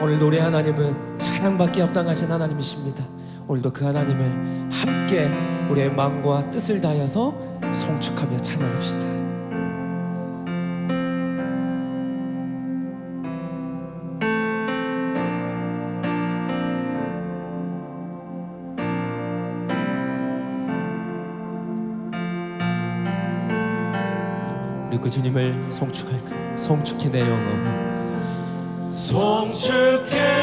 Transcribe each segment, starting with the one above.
오늘 노래 하나님은 찬양받기 합당하신 하나님이십니다. 오늘도 그 하나님을 함께 우리의 마음과 뜻을 다하여서 성축하며 찬양합시다. 우리 그 주님을 성축할까? 성축해 내 영혼. 송축해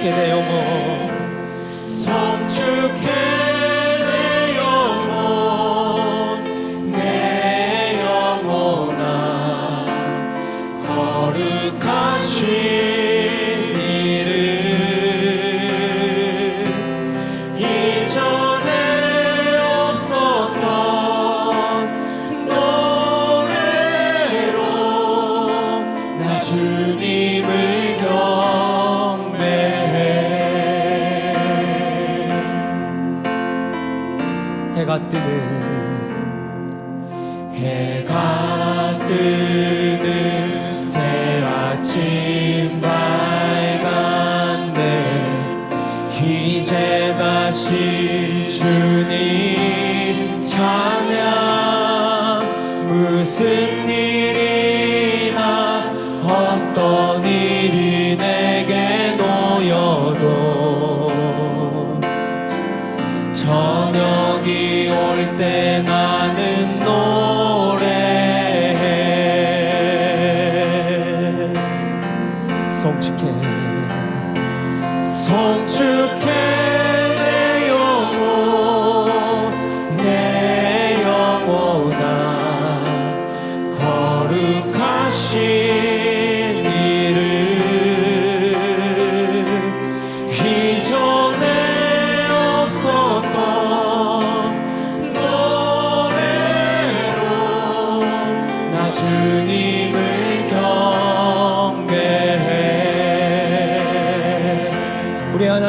성축해 내 영혼. 성축해 내 영혼 내 영혼아 거룩하신 해가 뜨는 해가 뜨는 새 아침 밝았네 이제 다시 주님 찬양 무슨 일이나 어떤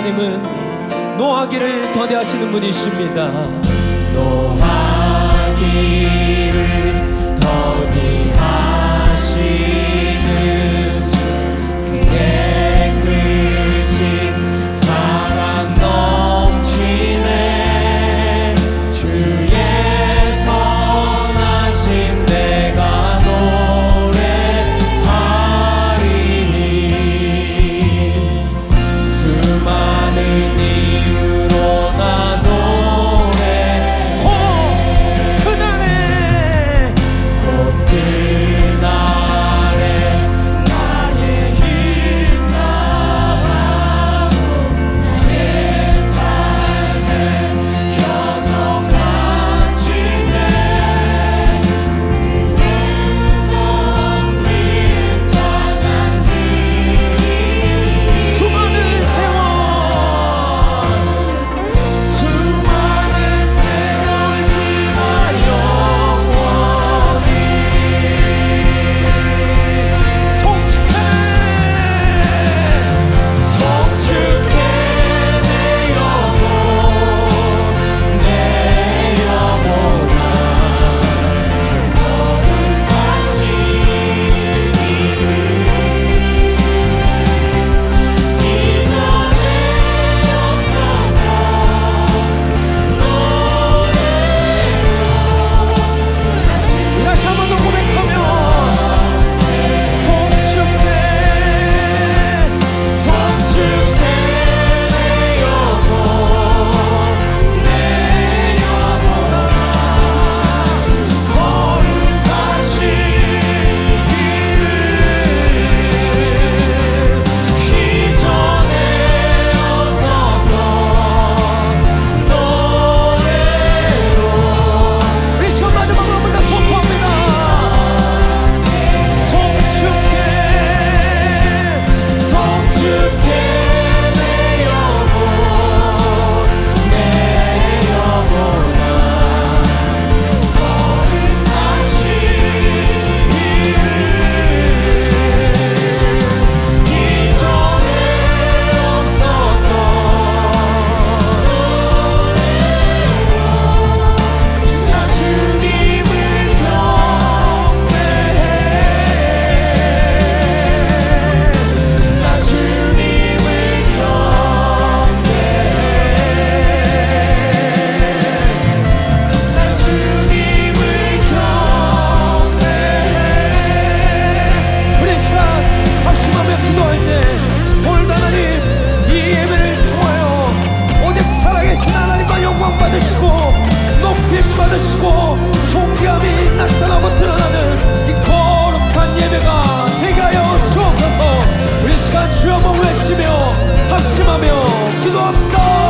하나님은 노하기를 더디하시는 분이십니다. 노하기를 낙심하며 기도합시다.